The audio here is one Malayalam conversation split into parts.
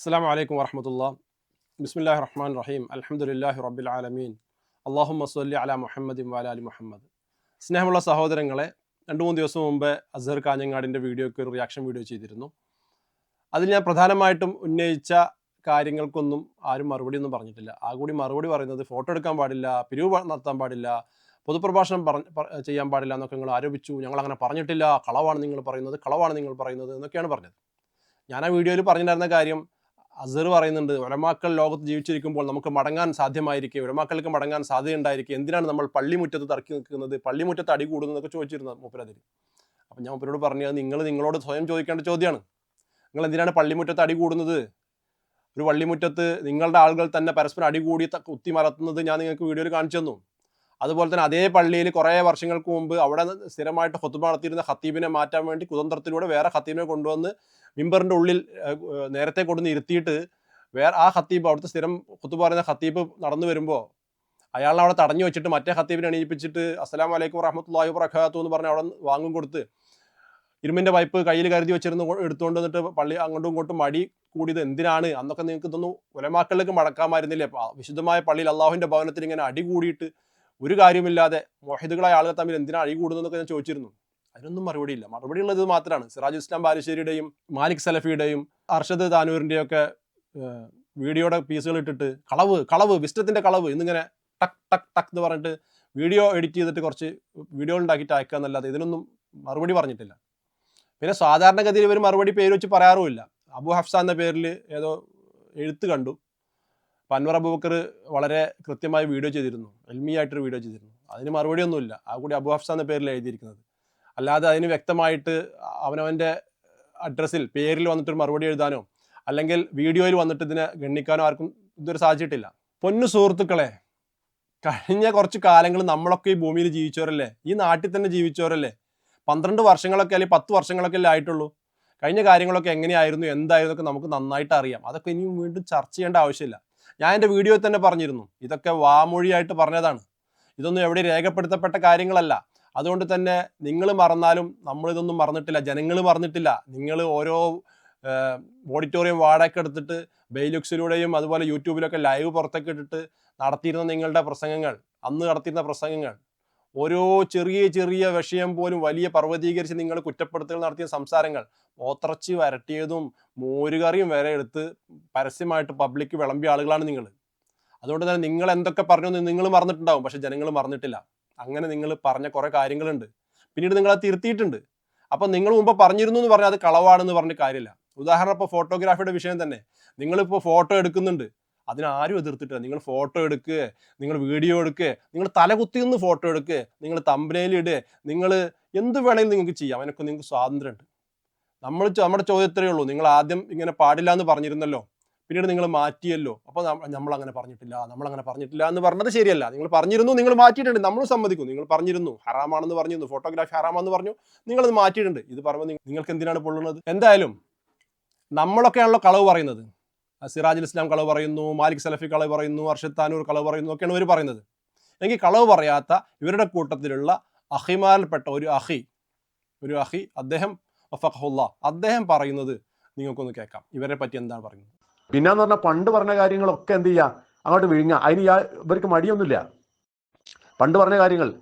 അസ്സാം വലൈക്കും വറഹമത്തുള്ള ബിസ്മില്ലാഹി റഹ്മാൻ റഹീം അലഹമുല്ലാഹി റബ്ബിൽ ആലമീൻ അള്ളാഹു മസ്ലി അല മുഹമ്മദ് വാല അലി മുഹമ്മദ് സ്നേഹമുള്ള സഹോദരങ്ങളെ രണ്ട് മൂന്ന് ദിവസം മുമ്പ് അസർ കാഞ്ഞങ്ങാടിന്റെ വീഡിയോയ്ക്ക് ഒരു റിയാക്ഷൻ വീഡിയോ ചെയ്തിരുന്നു. അതിൽ ഞാൻ പ്രധാനമായിട്ടും ഉന്നയിച്ച കാര്യങ്ങൾക്കൊന്നും ആരും മറുപടി ഒന്നും പറഞ്ഞിട്ടില്ല. ആ കൂടി മറുപടി പറയുന്നത് ഫോട്ടോ എടുക്കാൻ പാടില്ല പിരിവ് നടത്താൻ പാടില്ല പൊതുപ്രഭാഷണം പറഞ്ഞ ചെയ്യാൻ പാടില്ല എന്നൊക്കെ നിങ്ങൾ ആരോപിച്ചു. ഞങ്ങൾ അങ്ങനെ പറഞ്ഞിട്ടില്ല. കളവാണ് നിങ്ങൾ പറയുന്നത് കളവാണ് നിങ്ങൾ പറയുന്നത് എന്നൊക്കെയാണ് പറഞ്ഞത്. ഞാൻ ആ വീഡിയോയിൽ പറഞ്ഞിട്ടുണ്ടായിരുന്ന കാര്യം അസർ പറയുന്നുണ്ട് ഉരമാക്കൾ ലോകത്ത് ജീവിച്ചിരിക്കുമ്പോൾ നമുക്ക് മടങ്ങാൻ സാധ്യമായിരിക്കും. ഉരമാക്കൾക്ക് മടങ്ങാൻ സാധ്യതയുണ്ടായിരിക്കും. എന്തിനാണ് നമ്മൾ പള്ളിമുറ്റത്ത് തർക്കി നിൽക്കുന്നത്? പള്ളിമുറ്റത്ത് അടി കൂടുന്നതൊക്കെ ചോദിച്ചിരുന്നത് മൂപ്പരാതിര് അപ്പം ഞാൻ മൂപ്പരോട് പറഞ്ഞത് നിങ്ങൾ നിങ്ങളോട് സ്വയം ചോദിക്കേണ്ട ചോദ്യമാണ് നിങ്ങൾ എന്തിനാണ് പള്ളിമുറ്റത്ത് അടി കൂടുന്നത്? ഒരു പള്ളിമുറ്റത്ത് നിങ്ങളുടെ ആളുകൾ തന്നെ പരസ്പരം അടികൂടി കുത്തി മറത്തുന്നത് ഞാൻ നിങ്ങൾക്ക് വീഡിയോയിൽ കാണിച്ചു തന്നു. അതുപോലെ തന്നെ അതേ പള്ളിയിൽ കുറേ വർഷങ്ങൾക്ക് മുമ്പ് അവിടെ സ്ഥിരമായിട്ട് ഹൊത്തുബ നടത്തിയിരുന്ന ഖത്തീബിനെ മാറ്റാൻ വേണ്ടി കുതന്ത്രത്തിലൂടെ വേറെ ഖത്തീബിനെ കൊണ്ടുവന്ന് മിമ്പറിന്റെ ഉള്ളിൽ നേരത്തെ കൊണ്ടുവന്ന് ഇരുത്തിയിട്ട് വേറെ ആ ഖത്തീബ് അവിടുത്തെ സ്ഥിരം കുത്തുബ പറയുന്ന ഖത്തീബ് നടന്നു വരുമ്പോൾ അയാളെ അവിടെ തടഞ്ഞു വെച്ചിട്ട് മറ്റേ ഖത്തീബിനെ എണീപ്പിച്ചിട്ട് അസ്സലാം വലൈക്കും വറഹമത്തല്ലാഹി പ്രഖാത്തു എന്ന് പറഞ്ഞ് അവിടെ വാങ്ങും കൊടുത്ത് ഇരുമ്പിന്റെ പൈപ്പ് കയ്യിൽ കരുതി വെച്ചിരുന്ന് എടുത്തുകൊണ്ട് വന്നിട്ട് പള്ളി അങ്ങോട്ടും ഇങ്ങോട്ടും മടി കൂടിയത് എന്തിനാണ്? അന്നൊക്കെ നിങ്ങൾക്ക് ഇതൊന്നും ഉലമാക്കളിലേക്ക് മടക്കാമായിരുന്നില്ലേ വിശുദ്ധമായ പള്ളിയിൽ അള്ളാഹുവിന്റെ ഭവനത്തിൽ ഇങ്ങനെ അടി കൂടിയിട്ട് ഒരു കാര്യമില്ലാതെ മോഹിദുകളായ ആളുകൾ തമ്മിൽ എന്തിനാണ് അടി കൂടുന്നതെന്നൊക്കെ ഞാൻ ചോദിച്ചിരുന്നു. അതിനൊന്നും മറുപടിയില്ല. മറുപടി ഉള്ളത് മാത്രമാണ്. സിറാജ് ഇസ്ലാം ബാലുശ്ശേരിയുടെയും മാലിക് സലഫിയുടെയും അർഷദ് താനൂരിന്റെയും ഒക്കെ വീഡിയോയുടെ പീസുകൾ ഇട്ടിട്ട് കളവ് കളവ് വിസ്റ്റത്തിന്റെ കളവ് എന്നിങ്ങനെ ടക് ടക് ടക് എന്ന് പറഞ്ഞിട്ട് വീഡിയോ എഡിറ്റ് ചെയ്തിട്ട് കുറച്ച് വീഡിയോ ഉണ്ടാക്കിയിട്ട് അയക്കുക എന്നല്ലാതെ ഇതിനൊന്നും മറുപടി പറഞ്ഞിട്ടില്ല. പിന്നെ സാധാരണഗതിയിൽ ഇവർ മറുപടി പേര് വെച്ച് പറയാറുമില്ല. അബു ഹഫ്സ എന്ന പേരിൽ ഏതോ എഴുത്ത് കണ്ടു. അപ്പൊ അൻവർ അബൂബക്കർ വളരെ കൃത്യമായി വീഡിയോ ചെയ്തിരുന്നു. എൽമി എൽമിയായിട്ടൊരു വീഡിയോ ചെയ്തിരുന്നു. അതിന് മറുപടി ഒന്നുമില്ല ആ കൂടി അബു ഹഫ്സ എന്ന പേരിൽ എഴുതിയിരിക്കുന്നത്. അല്ലാതെ അതിന് വ്യക്തമായിട്ട് അവനവന്റെ അഡ്രസ്സിൽ പേരിൽ വന്നിട്ടൊരു മറുപടി എഴുതാനോ അല്ലെങ്കിൽ വീഡിയോയിൽ വന്നിട്ട് ഇതിനെ ഗണ്ണിക്കാനോ ആർക്കും ഇതുവരെ സാധിച്ചിട്ടില്ല. പൊന്നു സുഹൃത്തുക്കളെ കഴിഞ്ഞ കുറച്ച് കാലങ്ങൾ നമ്മളൊക്കെ ഈ ഭൂമിയിൽ ജീവിച്ചവരല്ലേ? ഈ നാട്ടിൽ തന്നെ ജീവിച്ചവരല്ലേ? പന്ത്രണ്ട് വർഷങ്ങളൊക്കെ അല്ലെങ്കിൽ പത്ത് വർഷങ്ങളൊക്കെ അല്ലേ ആയിട്ടുള്ളൂ? കഴിഞ്ഞ കാര്യങ്ങളൊക്കെ എങ്ങനെയായിരുന്നു? എന്തായിരുന്നൊക്കെ നമുക്ക് നന്നായിട്ട് അറിയാം. അതൊക്കെ ഇനി വീണ്ടും ചർച്ച ചെയ്യേണ്ട ആവശ്യമില്ല. ഞാൻ എന്റെ വീഡിയോയിൽ തന്നെ പറഞ്ഞിരുന്നു. ഇതൊക്കെ വാമൊഴിയായിട്ട് പറഞ്ഞതാണ്. ഇതൊന്നും എവിടെ രേഖപ്പെടുത്തപ്പെട്ട കാര്യങ്ങളല്ല. അതുകൊണ്ട് തന്നെ നിങ്ങൾ മറന്നാലും നമ്മളിതൊന്നും മറന്നിട്ടില്ല. ജനങ്ങൾ മറന്നിട്ടില്ല. നിങ്ങൾ ഓരോ ഓഡിറ്റോറിയം വാടക എടുത്തിട്ട് ബെയിലുക്സിലൂടെയും അതുപോലെ യൂട്യൂബിലൊക്കെ ലൈവ് പുറത്തൊക്കെ ഇട്ടിട്ട് നടത്തിയിരുന്ന നിങ്ങളുടെ പ്രസംഗങ്ങൾ അന്ന് നടത്തിയിരുന്ന പ്രസംഗങ്ങൾ ഓരോ ചെറിയ ചെറിയ വിഷയം പോലും വലിയ പർവതീകരിച്ച് നിങ്ങൾ കുറ്റപ്പെടുത്തൽ നടത്തിയ സംസാരങ്ങൾ ഓത്തറച്ചി വരട്ടിയതും മോരുകറിയും വരെ എടുത്ത് പരസ്യമായിട്ട് പബ്ലിക് വിളമ്പിയ ആളുകളാണ് നിങ്ങൾ. അതുകൊണ്ട് തന്നെ നിങ്ങൾ എന്തൊക്കെ പറഞ്ഞു നിങ്ങൾ മറന്നിട്ടുണ്ടാവും. പക്ഷെ ജനങ്ങൾ മറന്നിട്ടില്ല. അങ്ങനെ നിങ്ങൾ പറഞ്ഞ കുറെ കാര്യങ്ങളുണ്ട്. പിന്നീട് നിങ്ങൾ അത് തിരുത്തിയിട്ടുണ്ട്. അപ്പൊ നിങ്ങൾ മുമ്പ് പറഞ്ഞിരുന്നു എന്ന് പറഞ്ഞാൽ അത് കളവാണെന്ന് പറഞ്ഞ കാര്യമില്ല. ഉദാഹരണം ഇപ്പോൾ ഫോട്ടോഗ്രാഫിയുടെ വിഷയം തന്നെ. നിങ്ങളിപ്പോൾ ഫോട്ടോ എടുക്കുന്നുണ്ട്. അതിനാരും എതിർത്തിട്ടില്ല. നിങ്ങൾ ഫോട്ടോ എടുക്കുക നിങ്ങൾ വീഡിയോ എടുക്കുക നിങ്ങൾ തലകുത്തി നിന്ന് ഫോട്ടോ എടുക്കുക നിങ്ങൾ തമ്പനയിലിടുക നിങ്ങൾ എന്ത് വേണമെങ്കിലും നിങ്ങൾക്ക് ചെയ്യാം. അതിനൊക്കെ നിങ്ങൾക്ക് സ്വാതന്ത്ര്യമുണ്ട്. നമ്മൾ നമ്മുടെ ചോദ്യത്രേ ഉള്ളൂ. നിങ്ങൾ ആദ്യം ഇങ്ങനെ പാടില്ല എന്ന് പറഞ്ഞിരുന്നല്ലോ. പിന്നീട് നിങ്ങൾ മാറ്റിയല്ലോ. അപ്പോൾ നമ്മൾ അങ്ങനെ പറഞ്ഞിട്ടില്ല നമ്മൾ അങ്ങനെ പറഞ്ഞിട്ടില്ല എന്ന് പറഞ്ഞത് ശരിയല്ല. നിങ്ങൾ പറഞ്ഞിരുന്നു നിങ്ങൾ മാറ്റിയിട്ടുണ്ട്. നമ്മളും സമ്മതിക്കും നിങ്ങൾ പറഞ്ഞിരുന്നു ഹറാമാണെന്ന് പറഞ്ഞിരുന്നു ഫോട്ടോഗ്രാഫി ഹറാമാണെന്ന് പറഞ്ഞു. നിങ്ങളത് മാറ്റിയിട്ടുണ്ട്. ഇത് പറയുമ്പോൾ നിങ്ങൾക്ക് എന്തിനാണ് പൊള്ളുന്നത്? എന്തായാലും നമ്മളൊക്കെയാണല്ലോ കളവ് പറയുന്നത്. സിറാജുൽ ഇസ്ലാം കളവ് പറയുന്നു മാലിക് സലഫി കളവ് പറയുന്നു അർഷദ് താനൂർ കളവ് പറയുന്നു ഒക്കെയാണ് ഇവർ പറയുന്നത്. എങ്കിൽ കളവ് പറയാത്ത ഇവരുടെ കൂട്ടത്തിലുള്ള അഹിമാരിൽപ്പെട്ട ഒരു അഹി ഒരു അഹി അദ്ദേഹം വഫഖുല്ല അദ്ദേഹം പറയുന്നത് നിങ്ങൾക്കൊന്ന് കേൾക്കാം. ഇവരെ പറ്റി എന്താണ് പറയുന്നത്? പിന്നെന്ന് പറഞ്ഞാൽ പണ്ട് പറഞ്ഞ കാര്യങ്ങളൊക്കെ എന്ത് ചെയ്യുക അങ്ങോട്ട് വിഴുങ്ങുക അതിന് ഇവർക്ക് മടിയൊന്നുമില്ല. പണ്ട് പറഞ്ഞ കാര്യങ്ങൾ.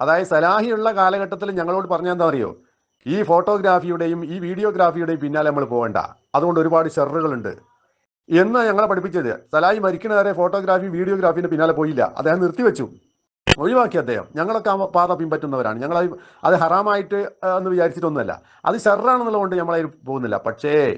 അതായത് സലാഹിയുള്ള കാലഘട്ടത്തിൽ ഞങ്ങളോട് പറഞ്ഞ എന്താ അറിയോ? ഈ ഫോട്ടോഗ്രാഫിയുടെയും ഈ വീഡിയോഗ്രാഫിയുടെയും പിന്നാലെ നമ്മൾ പോകേണ്ട അതുകൊണ്ട് ഒരുപാട് ഷെറുകളുണ്ട് എന്ന് ഞങ്ങളെ പഠിപ്പിച്ചത്? സലായി മരിക്കണവരെ ഫോട്ടോഗ്രാഫി വീഡിയോഗ്രാഫിന്റെ പിന്നാലെ പോയില്ല. അദ്ദേഹം നിർത്തിവെച്ചു. ഒഴിവാക്കി അദ്ദേഹം. ഞങ്ങളൊക്കെ ആ പാത പിൻപറ്റുന്നവരാണ്. ഞങ്ങൾ അത് ഹറാമായിട്ട് എന്ന് വിചാരിച്ചിട്ടൊന്നുമല്ല. അത് ഷെറാണെന്നുള്ളതുകൊണ്ട് നമ്മളതിൽ പോകുന്നില്ല. പക്ഷേ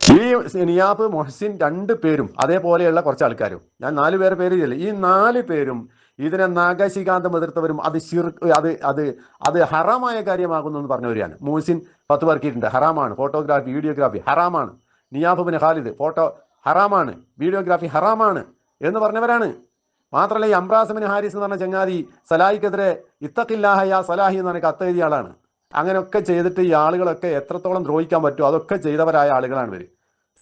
ഈ നിയാബ് മൊഹസിൻ രണ്ട് പേരും അതേപോലെയുള്ള കുറച്ച് ആൾക്കാരും. ഞാൻ നാല് പേരെ പേര് ചെയ്യില്ല ഈ നാല് പേരും ഇതിനെ നാഗശികാന്തം എതിർത്തവരും അത് ഷിർ അത് അത് അത് ഹറാമായ കാര്യമാകുന്നു എന്ന് പറഞ്ഞവരാണ്. മൊഹസിൻ പത്ത് വർക്കിയിട്ടുണ്ട് ഹറാമാണ്. ഫോട്ടോഗ്രാഫി വീഡിയോഗ്രാഫി ഹറാമാണ്. നിയാബ് ബിൻ ഖാലിദ്. ഫോട്ടോ ഹറാമാണ്. വീഡിയോഗ്രാഫി ഹറാമാണ് എന്ന് പറഞ്ഞവരാണ്. മാത്രമല്ല ഈ അംബ്രാസമിൻ ഹാരിസ് എന്ന് പറഞ്ഞ ചങ്ങാതി സലാഹിക്കെതിരെ ഇത്തക്കില്ലാഹയ സലാഹി എന്ന് പറഞ്ഞ കത്ത് എഴുതിയ ആളാണ്. അങ്ങനെയൊക്കെ ചെയ്തിട്ട് ഈ ആളുകളൊക്കെ എത്രത്തോളം ദ്രോഹിക്കാൻ പറ്റുമോ അതൊക്കെ ചെയ്തവരായ ആളുകളാണ് ഇവർ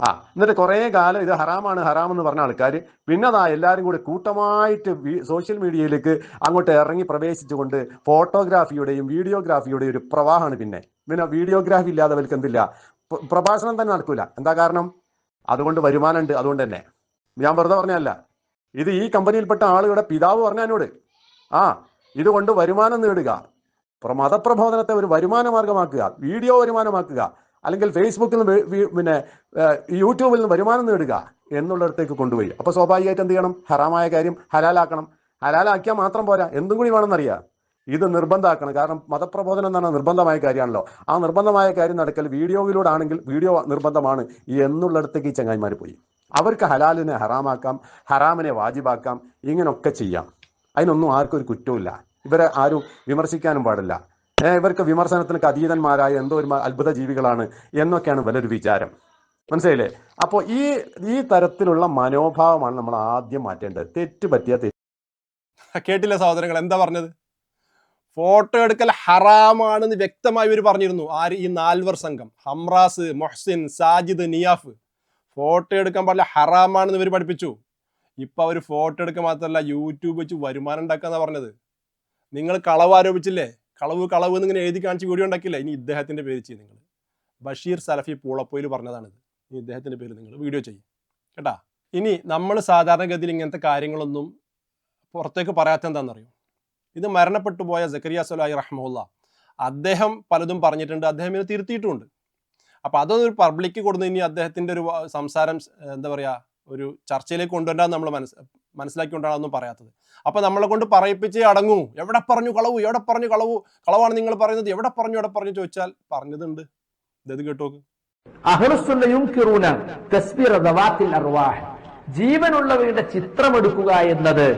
ആ എന്നിട്ട് കുറേ കാലം ഇത് ഹറാമാണ് ഹറാം എന്ന് പറഞ്ഞ ആൾക്കാർ പിന്നെ അതാ എല്ലാവരും കൂടി കൂട്ടമായിട്ട് സോഷ്യൽ മീഡിയയിലേക്ക് അങ്ങോട്ട് ഇറങ്ങി പ്രവേശിച്ചുകൊണ്ട് ഫോട്ടോഗ്രാഫിയുടെയും വീഡിയോഗ്രാഫിയുടെയും ഒരു പ്രവാഹമാണ് പിന്നെ. പിന്നെ വീഡിയോഗ്രാഫി ഇല്ലാതെ അവർക്ക് എന്തില്ല? പ്രഭാഷണം തന്നെ നടക്കൂല. എന്താ കാരണം? അതുകൊണ്ട് വരുമാനമുണ്ട് അതുകൊണ്ട് തന്നെ. ഞാൻ വെറുതെ പറഞ്ഞല്ല ഇത് ഈ കമ്പനിയിൽപ്പെട്ട ആളുകളുടെ പിതാവ് പറഞ്ഞ എന്നോട് ആ ഇതുകൊണ്ട് വരുമാനം നേടുക. പ്ര- മതപ്രബോധനത്തെ ഒരു വരുമാന മാർഗമാക്കുക വീഡിയോ വരുമാനമാക്കുക അല്ലെങ്കിൽ ഫേസ്ബുക്കിൽ നിന്ന് പിന്നെ യൂട്യൂബിൽ നിന്ന് വരുമാനം നേടുക എന്നുള്ളിടത്തേക്ക് കൊണ്ടുപോയി. അപ്പൊ സ്വാഭാവികമായിട്ട് എന്ത് ചെയ്യണം? ഹറാമായ കാര്യം ഹലാലാക്കണം. ഹലാലാക്കിയാൽ മാത്രം പോരാ. എന്തും കൂടി വേണമെന്നറിയാം. ഇത് നിർബന്ധമാക്കണം. കാരണം മതപ്രബോധനം എന്ന് പറഞ്ഞാൽ നിർബന്ധമായ കാര്യമാണല്ലോ. ആ നിർബന്ധമായ കാര്യം നടക്കൽ വീഡിയോയിലൂടെ ആണെങ്കിൽ വീഡിയോ നിർബന്ധമാണ് എന്നുള്ളിടത്തേക്ക് ഈ ചങ്ങായിമാർ പോയി. അവർക്ക് ഹലാലിനെ ഹറാമാക്കാം ഹറാമിനെ വാജിബാക്കാം ഇങ്ങനൊക്കെ ചെയ്യാം. അതിനൊന്നും ആർക്കും ഒരു കുറ്റവും ഇവരെ ആരും വിമർശിക്കാനും പാടില്ല. ഇവർക്ക് വിമർശനത്തിനൊക്കെ അതീതന്മാരായ എന്തോ ഒരു അത്ഭുത ജീവികളാണ് എന്നൊക്കെയാണ് വലിയൊരു വിചാരം. മനസ്സിലായില്ലേ? അപ്പോൾ ഈ ഈ തരത്തിലുള്ള മനോഭാവമാണ് നമ്മൾ ആദ്യം മാറ്റേണ്ടത്. തെറ്റ് പറ്റിയ തെറ്റ്. കേട്ടില്ല സഹോദരങ്ങൾ എന്താ പറഞ്ഞത്? ഫോട്ടോ എടുക്കൽ ഹറാമാണെന്ന് വ്യക്തമായി ഇവർ പറഞ്ഞിരുന്നു. ആര്? ഈ നാൽവർ സംഘം. ഹംറാസ് മൊഹ്സിൻ സാജിദ് നിയാഫ്. ഫോട്ടോ എടുക്കാൻ പാടില്ല ഹറാമാണെന്ന് ഇവർ പഠിപ്പിച്ചു. ഇപ്പൊ അവർ ഫോട്ടോ എടുക്കാൻ മാത്രമല്ല യൂട്യൂബ് വെച്ച് വരുമാനം ഉണ്ടാക്കാന്നാ പറഞ്ഞത്. നിങ്ങൾ കളവ് ആരോപിച്ചില്ലേ? കളവ് കളവ് എന്നിങ്ങനെ എഴുതി കാണിച്ച് വീഡിയോ ഉണ്ടാക്കില്ല ഇനി ഇദ്ദേഹത്തിന്റെ പേര് ചെയ്യും നിങ്ങൾ ബഷീർ സലഫി പൂളപ്പോയിൽ പറഞ്ഞതാണിത്. ഇനി ഇദ്ദേഹത്തിന്റെ പേര് നിങ്ങൾ വീഡിയോ ചെയ്യും. കേട്ടാ? ഇനി നമ്മൾ സാധാരണഗതിയിൽ ഇങ്ങനത്തെ കാര്യങ്ങളൊന്നും പുറത്തേക്ക് പറയാത്ത എന്താണെന്നറിയോ ഇത് മരണപ്പെട്ടു പോയ സക്കരിയ സലായി റഹ്മുല്ല അദ്ദേഹം പലതും പറഞ്ഞിട്ടുണ്ട് അദ്ദേഹം ഇത് തിരുത്തിയിട്ടുമുണ്ട് അപ്പൊ അതൊരു പബ്ലിക്ക് കൊടുന്ന് ഇനി അദ്ദേഹത്തിന്റെ ഒരു സംസാരം എന്താ പറയാ ഒരു ചർച്ചയിലേക്ക് കൊണ്ടുവരാൻ നമ്മൾ മനസ്സ് മനസ്സിലാക്കിക്കൊണ്ടാണ് അതൊന്നും പറയാത്തത്. അപ്പൊ നമ്മളെ കൊണ്ട് പറയിപ്പിച്ച് അടങ്ങൂ. എവിടെ പറഞ്ഞു കളവു? എവിടെ പറഞ്ഞു കളവു? കളവാണ് നിങ്ങൾ പറയുന്നത്. എവിടെ പറഞ്ഞു എവിടെ പറഞ്ഞു ചോദിച്ചാൽ പറഞ്ഞതുണ്ട്. ഇതത് കേട്ടോക്ക്. ജീവനുള്ളവരുടെ ചിത്രമെടുക്കുക എന്നത്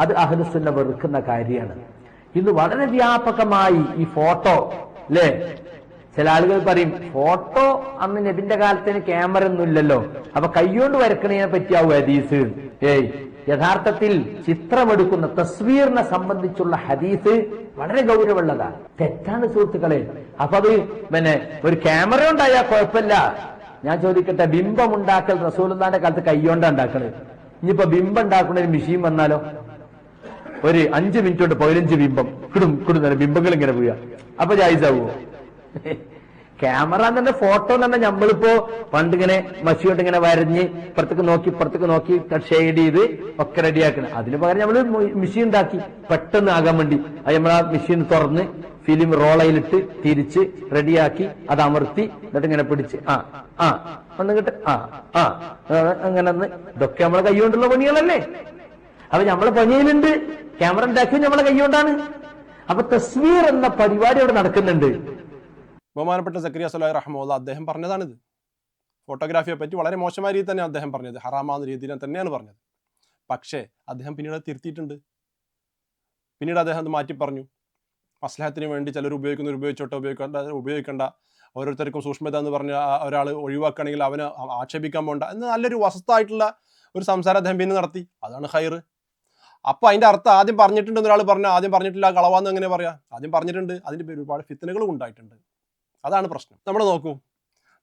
അത് അഹലുസുന്ന വെറുക്കുന്ന കാര്യമാണ്. ഇന്ന് വളരെ വ്യാപകമായി ഈ ഫോട്ടോ അല്ലേ ചില ആളുകൾ പറയും ഫോട്ടോ അന്ന് നബിന്റെ കാലത്തിന് ക്യാമറ ഒന്നും ഇല്ലല്ലോ. അപ്പൊ കൈകൊണ്ട് വരക്കണതിനെ പറ്റിയാവും ഹദീസ്. ഏയ് യഥാർത്ഥത്തിൽ ചിത്രമെടുക്കുന്ന തസ്വീറിനെ സംബന്ധിച്ചുള്ള ഹദീസ് വളരെ ഗൗരവമുള്ളതാണ്. തെറ്റാണ് സുഹൃത്തുക്കളെ. അപ്പൊ അത് പിന്നെ ഒരു ക്യാമറ ഉണ്ടായാൽ കുഴപ്പമില്ല. ഞാൻ ചോദിക്കട്ടെ ബിംബം ഉണ്ടാക്കൽ റസൂലുള്ളാന്റെ കാലത്ത് കൈകൊണ്ട് ഉണ്ടാക്കണത്? ഇനിയിപ്പോ ബിംബം ഉണ്ടാക്കുന്ന ഒരു മെഷീൻ വന്നാലോ? ഒരു അഞ്ച് മിനിറ്റ് കൊണ്ട് പതിനഞ്ച് ബിംബം. കിടും കിടുന്ന ബിംബങ്ങൾ ഇങ്ങനെ പോവുക അപ്പൊ ജായിസാവോ? ക്യാമറ തന്നെ ഫോട്ടോ തന്നെ നമ്മളിപ്പോ പണ്ടിങ്ങനെ മഷിയോട്ട് ഇങ്ങനെ വരഞ്ഞ് ഇപ്പുറത്തേക്ക് നോക്കി ഇപ്പുറത്തേക്ക് നോക്കി ഷെയ്ഡ് ചെയ്ത് ഒക്കെ റെഡിയാക്കണം. അതിന് പകരം നമ്മൾ മെഷീൻ ഉണ്ടാക്കി. പെട്ടെന്ന് ആകാൻ വേണ്ടി. അത് നമ്മൾ ആ മെഷീൻ തുറന്ന് ഫിലിം റോളയിലിട്ട് തിരിച്ച് റെഡിയാക്കി അത് അമർത്തി എന്നിട്ട് ഇങ്ങനെ പിടിച്ച്. ആ ആ വന്നിട്ട് ആ ആ ആ, അങ്ങനെ ഇതൊക്കെ നമ്മളെ കൈകൊണ്ടുള്ള പണികളല്ലേ? അപ്പൊ നമ്മളെ പണിയിലുണ്ട്. ക്യാമറ ഉണ്ടാക്കി നമ്മളെ കൈകൊണ്ടാണ്. അപ്പൊ തസ്വീർ എന്ന പരിപാടി അവിടെ നടക്കുന്നുണ്ട്. ബഹുമാനപ്പെട്ട സക്രിയ സലാഹി റഹ്മുല്ല അദ്ദേഹം പറഞ്ഞതാണിത്. ഫോട്ടോഗ്രാഫിയെ പറ്റി വളരെ മോശമായ രീതിയിൽ തന്നെ അദ്ദേഹം പറഞ്ഞത്. ഹറാമാവുന്ന രീതിയിൽ തന്നെയാണ് പറഞ്ഞത്. പക്ഷേ അദ്ദേഹം പിന്നീട് തിരുത്തിയിട്ടുണ്ട്. പിന്നീട് അദ്ദേഹം അത് മാറ്റി പറഞ്ഞു. മസ്ലഹത്തിന് വേണ്ടി ചിലർ ഉപയോഗിക്കുന്നവർ ഉപയോഗിച്ചോട്ടെ ഉപയോഗിക്കേണ്ട ഉപയോഗിക്കേണ്ട. ഓരോരുത്തർക്കും സൂക്ഷ്മത എന്ന് പറഞ്ഞ ഒരാൾ ഒഴിവാക്കുകയാണെങ്കിൽ അവന് ആക്ഷേപിക്കാൻ പോണ്ട എന്ന് നല്ലൊരു വസ്തുതായിട്ടുള്ള ഒരു സംസാരം അദ്ദേഹം പിന്നെ നടത്തി. അതാണ് ഹൈർ അപ്പൊ അതിന്റെ അർത്ഥം ആദ്യം പറഞ്ഞിട്ടുണ്ട് ഒരാൾ പറഞ്ഞു ആദ്യം പറഞ്ഞിട്ടില്ല കളവാന്ന് എങ്ങനെ പറയാ? ആദ്യം പറഞ്ഞിട്ടുണ്ട് അതിന്റെ പേര് ഒരുപാട് ഫിത്തനകളും ഉണ്ടായിട്ടുണ്ട്. അതാണ് പ്രശ്നം. നമ്മൾ നോക്കൂ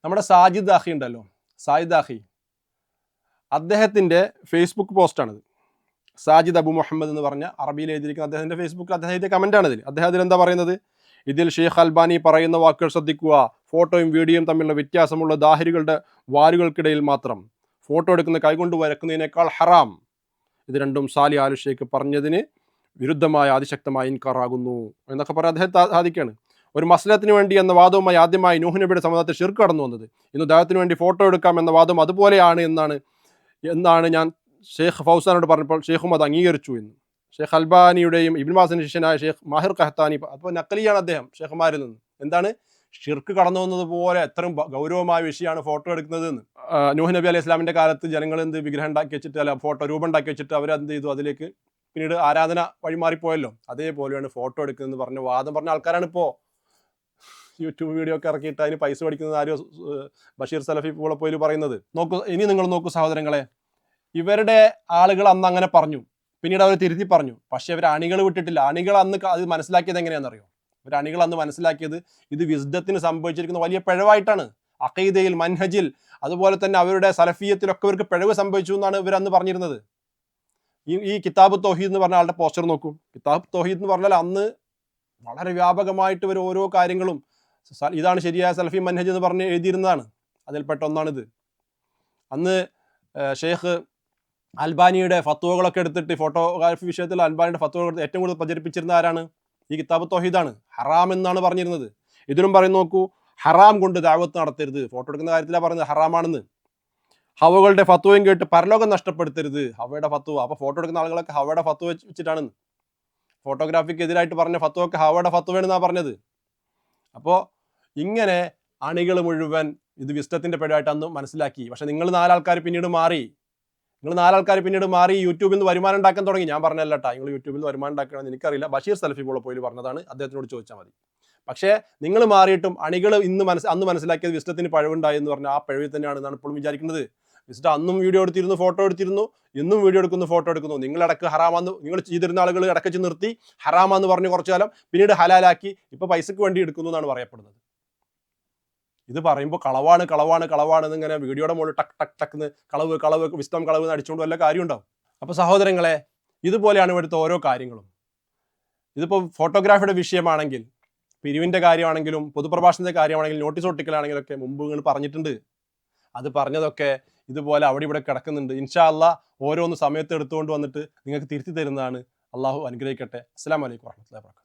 നമ്മുടെ സാജിദ് ദാഹി ഉണ്ടല്ലോ. സാജിദ് ദാഹി അദ്ദേഹത്തിന്റെ ഫേസ്ബുക്ക് പോസ്റ്റാണിത് സാജിദ് അബു മുഹമ്മദ് എന്ന് പറഞ്ഞ അറബിയിൽ എഴുതിയിരിക്കുന്ന അദ്ദേഹത്തിന്റെ ഫേസ്ബുക്കിൽ അദ്ദേഹത്തിന്റെ കമന്റ് ഇതിൽ അദ്ദേഹം അതിൽ എന്താ പറയുന്നത്? ഇതിൽ ഷെയ്ഖ് അൽബാനി പറയുന്ന വാക്കുകൾ ശ്രദ്ധിക്കുക. ഫോട്ടോയും വീഡിയോയും തമ്മിലുള്ള വ്യത്യാസമുള്ള ദാഹിരികളുടെ വാരുകൾക്കിടയിൽ മാത്രം ഫോട്ടോ എടുക്കുന്ന കൈകൊണ്ട് വരക്കുന്നതിനേക്കാൾ ഹറാം. ഇത് രണ്ടും സാലി ആലു പറഞ്ഞതിന് വിരുദ്ധമായ അതിശക്തമായ ഇൻകാറാകുന്നു എന്നൊക്കെ പറയാൻ അദ്ദേഹത്തെ സാധിക്കുകയാണ്. ഒരു മസ്ലത്തിന് വേണ്ടി എന്ന വാദവുമായി ആദ്യമായി നൂഹ് സമൂഹത്തിൽ ഷിർക്ക് കടന്നു വന്നത്. ഇന്ന് ദൈവത്തിന് വേണ്ടി ഫോട്ടോ എടുക്കാം എന്ന വാദം അതുപോലെയാണ് എന്നാണ് എന്നാണ് ഞാൻ ഷെയ്ഖ് ഫൗസാനോട് പറഞ്ഞപ്പോൾ ഷെയ്ഖും അത് അംഗീകരിച്ചു എന്ന്. ഷെയ്ഖ് അൽബാനിയുടെയും ഇബിൻ ഇബിൻബാസിന്റെ ശിഷ്യനായ ഷെയ്ഖ് മാഹിർ കഹത്താനി അപ്പോൾ നക്കലിയാണ് അദ്ദേഹം ഷെയ്ഖുമാരിൽ നിന്ന്. എന്താണ്? ഷിർക്ക് കടന്നു വന്നത് പോലെ എത്രയും ഗൗരവമായ വിഷയമാണ് ഫോട്ടോ എടുക്കുന്നത് എന്ന് നൂഹ് നബി അലൈഹി ഇസ്ലാമിന്റെ കാലത്ത് ജനങ്ങൾ എന്ത് വിഗ്രഹം ഉണ്ടാക്കി വെച്ചിട്ട് അല്ല ഫോട്ടോ രൂപം ഉണ്ടാക്കി വെച്ചിട്ട് അവർ എന്ത് ചെയ്തു? അതിലേക്ക് പിന്നീട് ആരാധന വഴിമാറിപ്പോയല്ലോ അതേപോലെയാണ് ഫോട്ടോ എടുക്കുന്നത് പറഞ്ഞ വാദം പറഞ്ഞ ആൾക്കാരാണ് ഇപ്പോൾ യൂട്യൂബ് വീഡിയോ ഒക്കെ ഇറക്കിയിട്ട് അതിന് പൈസ മേടിക്കുന്നത് ആരോ ബഷീർ സലഫി പൂളപ്പോയിൽ പറയുന്നത്. നോക്കൂ ഇനി നിങ്ങൾ നോക്കൂ സഹോദരങ്ങളെ. ഇവരുടെ ആളുകൾ അന്ന് അങ്ങനെ പറഞ്ഞു. പിന്നീട് അവർ തിരുത്തി പറഞ്ഞു. പക്ഷെ അവർ അണികൾ വിട്ടിട്ടില്ല. അണികൾ അന്ന് അത് മനസ്സിലാക്കിയത് എങ്ങനെയാണെന്നറിയോ? ഇവർ അണികൾ അന്ന് മനസ്സിലാക്കിയത് ഇത് വിസ്ഡത്തിന് സംഭവിച്ചിരിക്കുന്ന വലിയ പിഴവായിട്ടാണ്. അഖീദയിൽ മൻഹജിൽ അതുപോലെ തന്നെ അവരുടെ സലഫീയത്തിലൊക്കെ ഇവർക്ക് പിഴവ് സംഭവിച്ചു എന്നാണ് ഇവർ അന്ന് പറഞ്ഞിരുന്നത്. ഈ ഈ കിതാബ് തോഹീദ് എന്ന് പറഞ്ഞ ആളുടെ പോസ്റ്റർ നോക്കൂ. കിതാബ് തോഹീദ് എന്ന് പറഞ്ഞാൽ അന്ന് വളരെ വ്യാപകമായിട്ട് ഇവർ ഓരോ കാര്യങ്ങളും ഇതാണ് ശരിയായ സലഫി മൻഹജ് എന്ന് പറഞ്ഞ് എഴുതിയിരുന്നതാണ്. അതിൽപ്പെട്ട ഒന്നാണിത്. അന്ന് ഷെയ്ഖ് അൽബാനിയുടെ ഫത്തുവകളൊക്കെ എടുത്തിട്ട് ഫോട്ടോഗ്രാഫി വിഷയത്തിൽ അൽബാനിയുടെ ഫത്തുവകൾ ഏറ്റവും കൂടുതൽ പ്രചരിപ്പിച്ചിരുന്ന ആരാണ്? ഈ കിതാബ് തൊഹീദാണ്. ഹറാം എന്നാണ് പറഞ്ഞിരുന്നത്. ഇതിനും പറയും നോക്കൂ ഹറാം കൊണ്ട് ദാവത്ത് നടത്തരുത്. ഫോട്ടോ എടുക്കുന്ന കാര്യത്തിലാണ് പറയുന്നത് ഹറാമാണെന്ന്. ഹവകളുടെ ഫത്തുവയും കേട്ട് പരലോകം നഷ്ടപ്പെടുത്തരുത്. ഹവയുടെ ഫത്വ. അപ്പൊ ഫോട്ടോ എടുക്കുന്ന ആളുകളൊക്കെ ഹവയുടെ ഫത്വ വെച്ച് വെച്ചിട്ടാണ് ഫോട്ടോഗ്രാഫിക്ക് എതിരായിട്ട് പറഞ്ഞ ഫത്തുവ ഒക്കെ ഹവയുടെ ഫത്തുവയാണെന്നാണ് പറഞ്ഞത്. അപ്പോൾ ഇങ്ങനെ അണികൾ മുഴുവൻ ഇത് വിസ്തത്തിന്റെ പേടായിട്ട് അന്ന് മനസ്സിലാക്കി. പക്ഷെ നിങ്ങൾ നാലാൾക്കാർ പിന്നീട് മാറി. നിങ്ങൾ നാലാൾക്കാർ പിന്നീട് മാറി യൂട്യൂബിൽ നിന്ന് വരുമാനം ഉണ്ടാക്കാൻ തുടങ്ങി. ഞാൻ പറഞ്ഞല്ല കേട്ടോ നിങ്ങൾ യൂട്യൂബിൽ നിന്ന് വരുമാനം ഉണ്ടാക്കണമെന്ന് എനിക്കറിയില്ല. ബഷീർ സലഫി പോയി പറഞ്ഞതാണ്. അദ്ദേഹത്തിനോട് ചോദിച്ചാൽ മതി. പക്ഷേ നിങ്ങൾ മാറിയിട്ടും അണികൾ ഇന്ന് മനസ്സ് അന്ന് മനസ്സിലാക്കിയത് വിസ്റ്റത്തിന് പഴവുണ്ടായി എന്ന് പറഞ്ഞാൽ ആ പഴവിൽ തന്നെയാണ് എന്നാണ് ഇപ്പോഴും വിചാരിക്കുന്നത്. വിസ്റ്റ അന്നും വീഡിയോ എടുത്തിരുന്നു ഫോട്ടോ എടുത്തിരുന്നു. ഇന്നും വീഡിയോ എടുക്കുന്നു ഫോട്ടോ എടുക്കുന്നു. നിങ്ങൾ ഇടയ്ക്ക് ഹറാമാന്ന് നിങ്ങൾ ചെയ്തിരുന്ന ആളുകൾ ഇടക്കച്ച് നിർത്തി ഹറാമാന്ന് പറഞ്ഞ് കുറച്ചു കാലം പിന്നീട് ഹലാലാക്കി ഇപ്പൊ പൈസക്ക് വേണ്ടി എടുക്കുന്നു എന്നാണ് പറയപ്പെടുന്നത്. ഇത് പറയുമ്പോൾ കളവാണ് കളവാണ് കളവാണ് എന്നിങ്ങനെ വീഡിയോയുടെ മുകളിൽ ടക്ക് ടക്ക് ടക്ക് എന്ന് കളവ് കളവ് വിസ്തം കളവ് എന്ന് അടിച്ചുകൊണ്ട് വല്ല കാര്യം ഉണ്ടാവും. അപ്പോൾ സഹോദരങ്ങളെ ഇതുപോലെയാണ് ഇവിടുത്തെ ഓരോ കാര്യങ്ങളും. ഇതിപ്പോൾ ഫോട്ടോഗ്രാഫിയുടെ വിഷയമാണെങ്കിൽ പിരിവിന്റെ കാര്യമാണെങ്കിലും പൊതുപ്രഭാഷണത്തിന്റെ കാര്യമാണെങ്കിലും നോട്ടീസ് ഒട്ടിക്കലാണെങ്കിലും ഒക്കെ മുമ്പ് നിങ്ങൾ പറഞ്ഞിട്ടുണ്ട്. അത് പറഞ്ഞതൊക്കെ ഇതുപോലെ അവിടെ ഇവിടെ കിടക്കുന്നുണ്ട്. ഇൻഷാ അല്ലാ ഓരോന്ന് സമയത്ത് എടുത്തുകൊണ്ട് വന്നിട്ട് നിങ്ങൾക്ക് തിരുത്തി തരുന്നതാണ്. അള്ളാഹു അനുഗ്രഹിക്കട്ടെ. അസ്സാം വലൈക്കും വാഹമത്തുള്ള വാബർക്കാത്തു